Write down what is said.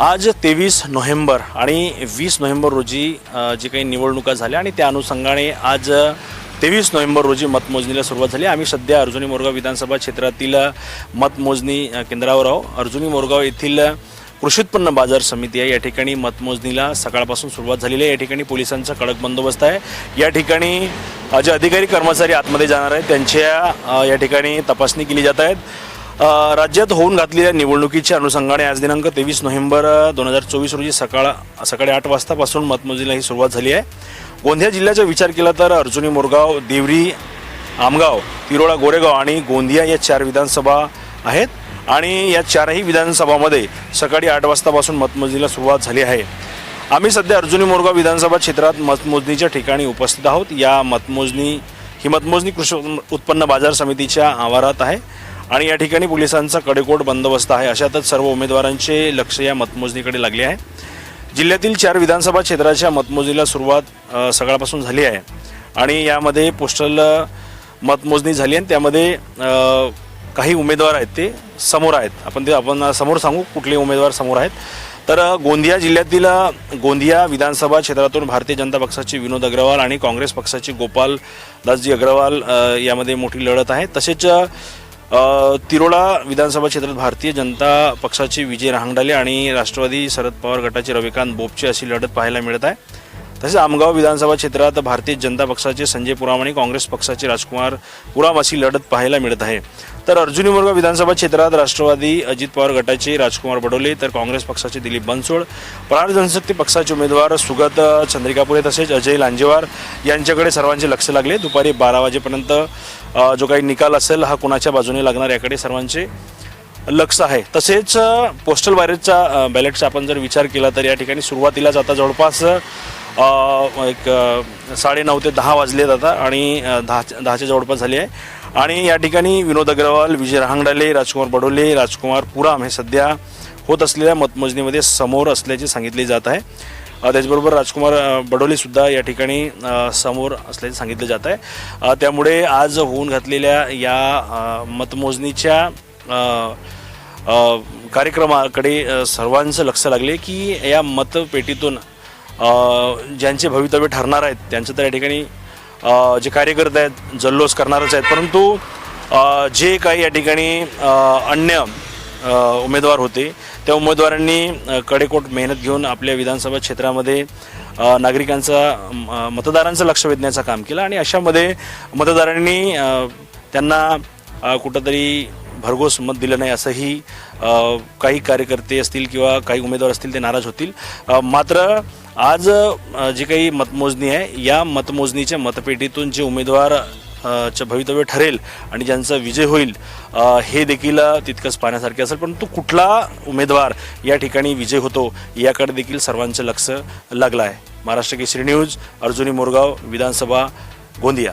आज तेवीस नोव्हेंबर आणि वीस नोव्हेंबर रोजी जी जे काही निवडणुका झाल्या आणि त्या अनुषंगाने आज तेवीस नोव्हेंबर रोजी मतमोजणीला सुरुवात झाली. आम्ही सध्या अर्जुनी मोरगाव विधानसभा क्षेत्रातील मतमोजणी केंद्रावर आहो अर्जुनी मोरगाव येथील कृषी उत्पन्न बाजार समिती आहे. या ठिकाणी मतमोजणीला सकाळपासून सुरुवात झालेली आहे. या ठिकाणी पोलिसांचा कडक बंदोबस्त आहे. या ठिकाणी जे अधिकारी कर्मचारी आतमध्ये जाणार आहेत त्यांच्या या ठिकाणी तपासणी केली जात आहेत. राज्यात होऊन घातलेल्या निवडणुकीच्या अनुषंगाने आज दिनांक तेवीस नोव्हेंबर दोन हजार चोवीस रोजी सकाळ सकाळी आठ वाजतापासून मतमोजणीला ही सुरुवात झाली आहे. गोंदिया जिल्ह्याचा विचार केला तर अर्जुनी मोरगाव देवरी आमगाव तिरोळा गोरेगाव आणि गोंदिया या चार विधानसभा आहेत. आणि या चारही विधानसभामध्ये सकाळी आठ वाजतापासून मतमोजणीला सुरुवात झाली आहे. आम्ही सध्या अर्जुनी मोरगाव विधानसभा क्षेत्रात मतमोजणीच्या ठिकाणी उपस्थित आहोत. या मतमोजणी ही मतमोजणी कृषी उत्पन्न बाजार समितीच्या आवारात आहे. आणि या ठिकाणी पोलिसांचा कडेकोट बंदोबस्त आहे. अशातच सर्व उमेदवारांचे लक्ष या मतमोजणीकडे लागले आहे. जिल्ह्यातील चार विधानसभा क्षेत्राच्या मतमोजणीला सुरुवात सकाळपासून झाली आहे. आणि यामध्ये पोस्टल मतमोजणी झाली आहे आणि त्यामध्ये काही उमेदवार आहेत ते समोर आहेत. आपण ते आपण समोर सांगू कुठले उमेदवार समोर आहेत. तर गोंदिया जिल्ह्यातील गोंदिया विधानसभा क्षेत्रातून भारतीय जनता पक्षाचे विनोद अग्रवाल आणि काँग्रेस पक्षाचे गोपाल दासजी अग्रवाल यामध्ये मोठी लढत आहे. तसेच तिरोडा विधानसभा क्षेत्रात भारतीय जनता पक्षाचे विजय रांगडाले आणि राष्ट्रवादी शरद पवार गटाचे रविकांत बोपचे अशी लढत पाहायला मिळत आहे. तसेच आमगाव विधानसभा क्षेत्रात भारतीय जनता पक्षाचे संजय पुराम आणि काँग्रेस पक्षाचे राजकुमार पुराम अशी लढत पाहायला मिळत आहे. तर अर्जुनी विधानसभा क्षेत्रात राष्ट्रवादी अजित पवार गटाचे राजकुमार बडोले तर काँग्रेस पक्षाचे दिलीप बनसोड प्रहार जनशक्ती पक्षाचे उमेदवार सुगत चंद्रिकापुरे तसेच अजय लांजेवार यांच्याकडे सर्वांचे लक्ष लागले. दुपारी बारा वाजेपर्यंत जो काही निकाल असेल हा कुणाच्या बाजूने लागणार याकडे सर्वांचे लक्ष आहे. तसेच पोस्टल बॅलेटचा बॅलेटचा आपण जर विचार केला तर या ठिकाणी सुरुवातीलाच आता जवळपास एक साडेनऊ ते दहा वाजलेत आता आणि दहा दहाच्या जवळपास झाले आहे. आणि या ठिकाणी विनोद अग्रवाल विजय रहांगडाले राजकुमार बडोले राजकुमार पुराम हे सध्या होत असलेल्या मतमोजणीमध्ये समोर असल्याचे सांगितले जात आहे. त्याचबरोबर राजकुमार बडोलेसुद्धा या ठिकाणी समोर असल्याचे सांगितले जात आहे. त्यामुळे आज होऊन घातलेल्या या मतमोजणीच्या कार्यक्रमाकडे सर्वांचं लक्ष लागले की या मतपेटीतून ज्यांचे भवितव्य ठरणार आहेत त्यांचं तर या ठिकाणी जे कार्यकर्ते आहेत जल्लोष करणारच आहेत. परंतु जे काही या ठिकाणी अन्य उमेदवार होते त्या उमेदवारांनी कडेकोट मेहनत घेऊन आपल्या विधानसभा क्षेत्रामध्ये नागरिकांचं नागरिकांचा मतदारांचं लक्ष वेधण्याचं काम केलं आणि अशामध्ये मतदारांनी त्यांना कुठंतरी भरघोस मत दिलं नाही असंही काही कार्यकर्ते असतील किंवा काही उमेदवार असतील ते नाराज होतील. मात्र आज जी काही मतमोजणी आहे या मतमोजणीच्या मतपेटीतून जे उमेदवार चं भवितव्य ठरेल आणि ज्यांचा विजय होईल हे देखील तितकंच पाहण्यासारखे असेल. परंतु कुठला उमेदवार या ठिकाणी विजय होतो याकडे देखील सर्वांचं लक्ष लागलं आहे. महाराष्ट्र केसरी न्यूज अर्जुनी मोरगाव विधानसभा गोंदिया.